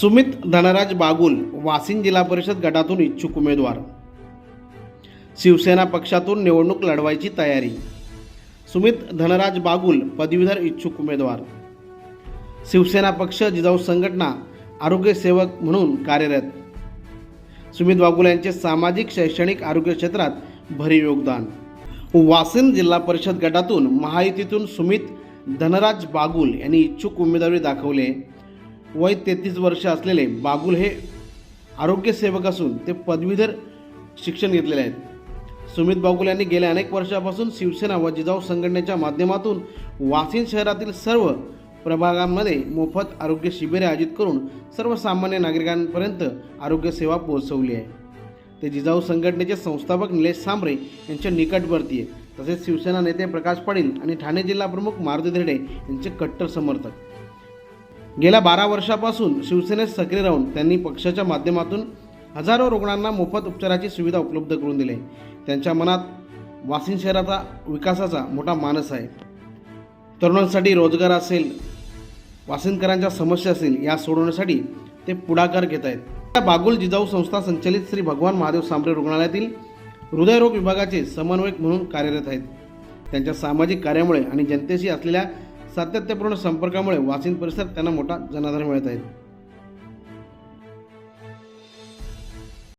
सुमित धनराज बागुल वासिन जिल्हा परिषद गटातून इच्छुक उमेदवार. शिवसेना पक्षातून निवडणूक लढवायची तयारी. सुमित धनराज बागुल पदवीधर इच्छुक उमेदवार. शिवसेना पक्ष जिजाऊ संघटना आरोग्य सेवक म्हणून कार्यरत. सुमित बागुल यांचे सामाजिक शैक्षणिक आरोग्य क्षेत्रात भरीव योगदान. वासिन जिल्हा परिषद गटातून महायुतीतून सुमित धनराज बागुल यांनी इच्छुक उमेदवारी दाखवले. वय तेहतीस वर्ष असलेले बागुल हे आरोग्य सेवक असून ते पदवीधर शिक्षण घेतलेले आहेत. सुमित बागुल यांनी गेल्या अनेक वर्षापासून शिवसेना व जिजाऊ संघटनेच्या माध्यमातून वाशिम शहरातील सर्व प्रभागांमध्ये मोफत आरोग्य शिबिरे आयोजित करून सर्वसामान्य नागरिकांपर्यंत आरोग्य सेवा पोहोचवली आहे. ते जिजाऊ संघटनेचे संस्थापक निलेश सांबरे यांच्या निकटवर्ती आहे तसेच शिवसेना नेते प्रकाश पाटील आणि ठाणे जिल्हा प्रमुख मारुती धेडे यांचे कट्टर समर्थक. गेल्या बारा वर्षापासून शिवसेनेत सक्रिय राहून त्यांनी पक्षाच्या माध्यमातून हजारो रुग्णांना मोफत उपचाराची सुविधा उपलब्ध करून दिली. आहे. त्यांच्या मनात वाशिम शहराचा विकासाचा मोठा मानस आहे. तरुणांसाठी रोजगार असेल वासिनकरांच्या समस्या असतील या सोडवण्यासाठी ते पुढाकार घेत आहेत. त्या बागुल जिजाऊ संस्था संचलित श्री भगवान महादेव सांबरे रुग्णालयातील हृदयरोग विभागाचे समन्वयक म्हणून कार्यरत आहेत. त्यांच्या सामाजिक कार्यामुळे आणि जनतेशी असलेल्या सातत्यपूर्ण संपर्कामुळे वासिन परिसरात त्यांना मोठा जनाधार मिळत आहे.